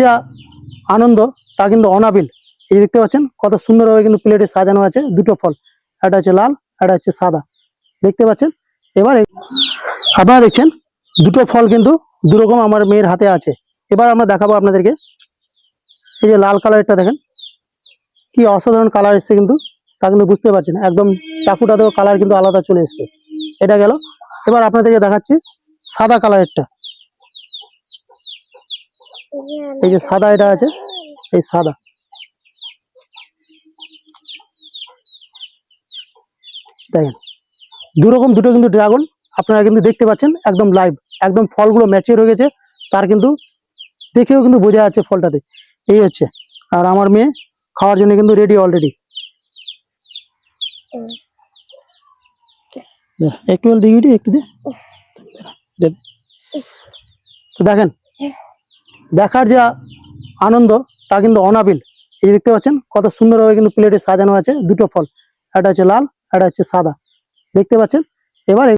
যা আনন্দ, তা কিন্তু অনাবিল। এই দেখতে পাচ্ছেন, কত সুন্দরভাবে কিন্তু প্লেটে সাজানো আছে দুটো ফল। একটা হচ্ছে লাল, একটা হচ্ছে সাদা। দেখতে পাচ্ছেন? এবার আপনারা দেখছেন, দুটো ফল কিন্তু দুরকম আমার মেয়ের হাতে আছে। এবার আমরা দেখাবো আপনাদেরকে। এই যে লাল কালারটা দেখেন, কি অসাধারণ কালার এসছে কিন্তু, তা কিন্তু বুঝতে পারছেন। একদম চাকুটাতেও কালার কিন্তু আলাদা চলে এসছে। এটা গেল। এবার আপনাদেরকে দেখাচ্ছি সাদা কালারেরটা। এই যে সাদা এটা আছে এই সাদা। দেখেন দুরকম দুটো কিন্তু ড্রাগন আপনারা কিন্তু দেখতে পাচ্ছেন একদম লাইভ একদম ফলগুলো ম্যাচিওর হয়ে গেছে তার কিন্তু দেখেও কিন্তু বোঝা যাচ্ছে ফলটাতে। এই হচ্ছে আর আমার মেয়ে খাওয়ার জন্য কিন্তু রেডি অলরেডি একটু রে, একটু দে। তো দেখেন দেখার যা আনন্দ, তা কিন্তু অনাবিল। এই দেখতে পাচ্ছেন, কত সুন্দরভাবে কিন্তু প্লেটে সাজানো আছে দুটো ফল। একটা হচ্ছে লাল, একটা হচ্ছে সাদা। দেখতে পাচ্ছেন? এবার